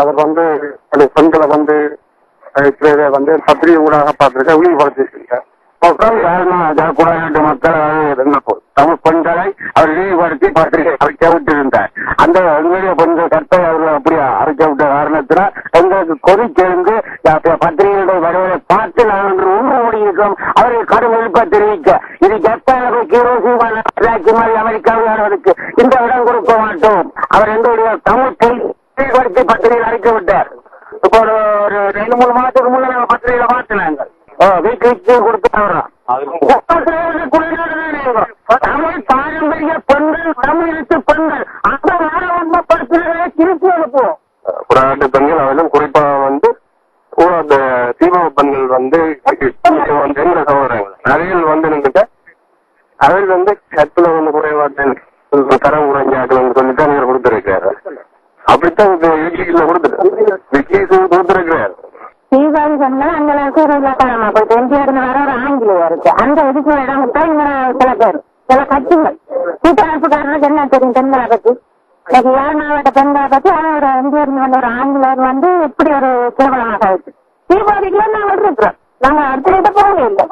அவர் வந்து அந்த பெண்களை வந்து வந்து பத்திரிகை ஊடாக பார்த்துருக்க இழிவுபடுத்திருக்கீங்க அப்புறம் மக்கள் இருந்தப்போ தமிழ் பெண்களை அவர் இழிவுபடுத்தி பத்திரிகை அறிக்கை விட்டிருந்தார். அந்த எங்களுடைய பெண்கள் கட்டை அவர்கள் அப்படி அறிக்கை விட்ட காரணத்தினால் எங்களுக்கு கொதிச்செழுந்து பத்திரிகையுடைய வருவதை பார்த்து நாங்கள் இன்று ஒன்று முடியிருக்கோம் அவரை கடும் எழுப்ப தெரிவிக்க. இது ஜப்பானுக்கு கீரோசிமான அமெரிக்காவில் அமெரிக்காவிற்கு இந்த இடம் கொடுக்க மாட்டோம். அவர் எங்களுடைய தமிழ் இழிவுபடுத்தி பத்திரிகையில் அறிக்கை விட்டார் இப்போ ஒரு ரெண்டு மூணு மாதத்துக்கு முன்ன நாங்க பத்திரிகையில மாத்தினாங்க வீட்டு வீட்டு கொடுத்துட்டாங்க தமிழ் பாரம்பரிய பெண்கள் அந்த திருப்பி அனுப்புவோம். புறாட்டு பெண்கள் குறிப்பாக வந்து அந்த தீபக பெண்கள் வந்து வந்து எங்க சகோதரங்கள் நிறைய வந்து நின்றுட்டு அவர் வந்து கத்துல வந்து குறைபாட்டு தரம் கொடுத்துருக்காரு அப்படித்தான் தீபாவளி சொன்னாலும் அங்க கூறல காரணமா எம்ஜிஆர் வர ஒரு ஆங்கிலம் இருக்கு. அந்த இதுக்கு இடம் விட்டா இங்க சில பேர் சில கட்சிகள். கூட்டமைப்புக்காரனுக்கு என்ன தெரியும் பெண்களை பத்தி? இன்னைக்கு யார் மாவட்ட பெண்களை பத்தி அவரோட எம்ஜிஆர் வந்த ஒரு ஆங்கிலர் வந்து எப்படி ஒரு கேவலமாக இருக்கு தீபாவளிக்குள்ள நாங்கள் இருக்கிறோம் நாங்க அடுத்த போகவே இல்லை.